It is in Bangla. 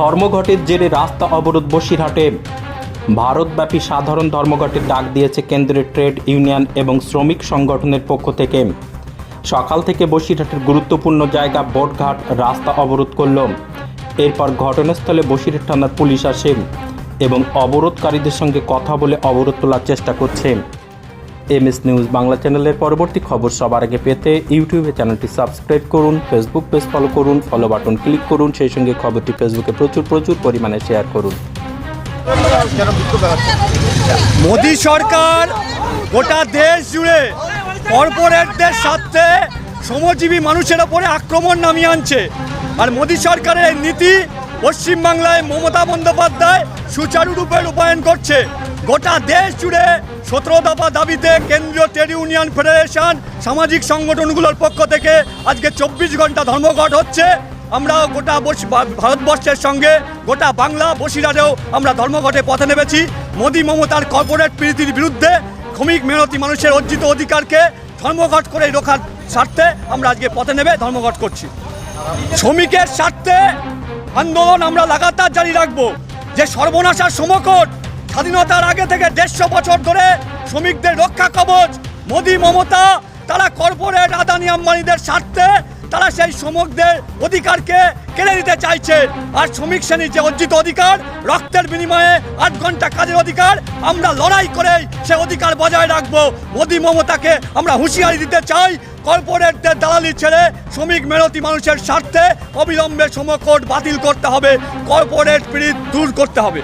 ধর্মঘটের জেরে রাস্তা অবরোধ বসিরহাটে। ভারতব্যাপী সাধারণ ধর্মঘটের ডাক দিয়েছে কেন্দ্রের ট্রেড ইউনিয়ন এবং শ্রমিক সংগঠনের পক্ষ থেকে। সকাল থেকে বসিরহাটের গুরুত্বপূর্ণ জায়গা বোটঘাট রাস্তা অবরোধ করল। এরপর ঘটনাস্থলে বসিরহাট থানার পুলিশ আসে এবং অবরোধকারীদের সঙ্গে কথা বলে অবরোধ তোলার চেষ্টা করছে। এমএস নিউজ বাংলা চ্যানেলের পরবর্তী খবর সবার আগে পেতে ইউটিউবে চ্যানেলটি সাবস্ক্রাইব করুন, ফেসবুক পেজ ফলো করুন ফলো বাটন ক্লিক করুন, সেই সঙ্গে খবরটি ফেসবুকে প্রচুর প্রচুর পরিমাণে শেয়ার করুন। মোদী সরকার গোটা দেশ জুড়ে কর্পোরেটদের স্বার্থে শ্রমজীবী মানুষের ওপরে আক্রমণ নামিয়ে আনছে। আর মোদী সরকারের নীতি পশ্চিমবাংলায় মমতা বন্দ্যোপাধ্যায় সুচারুরূপে রূপায়ণ করছে। গোটা দেশ জুড়ে সতেরো দফা দাবিতে কেন্দ্রীয় ট্রেড ইউনিয়ন ফেডারেশন সামাজিক সংগঠনগুলোর পক্ষ থেকে আজকে চব্বিশ ঘণ্টা ধর্মঘট হচ্ছে। আমরা গোটা ভারতবর্ষের সঙ্গে গোটা বাংলা বসিরহাটেও আমরা ধর্মঘটে পথে নেমেছি। মোদী মমতার কর্পোরেট প্রীতির বিরুদ্ধে শ্রমিক মেহনতি মানুষের অর্জিত অধিকারকে ধর্মঘট করে রোখার স্বার্থে আমরা আজকে পথে নেবে ধর্মঘট করছি। শ্রমিকের স্বার্থে আন্দোলন আমরা লাগাতার জারি রাখব। যে সর্বনাশার সমকট স্বাধীনতার আগে থেকে দেড়শো বছর ধরে শ্রমিকদের রক্ষা কবচ, মোদী, মমতা, তারা কর্পোরেট আদানি আম্বানিদের স্বার্থে তারা সেই শ্রমিকদের অধিকারকে কেড়ে নিতে চাইছে। আর শ্রমিক শ্রেণির যে অর্জিত অধিকার, রক্তের বিনিময়ে আট ঘণ্টা কাজের অধিকার, আমরা লড়াই করে সে অধিকার বজায় রাখব। মোদী মমতাকে আমরা হুঁশিয়ারি দিতে চাই, কর্পোরেটদের দালালি ছেড়ে শ্রমিক মেরতি মানুষের স্বার্থে অবিলম্বে সমকট বাতিল করতে হবে, কর্পোরেট পীড়িত দূর করতে হবে।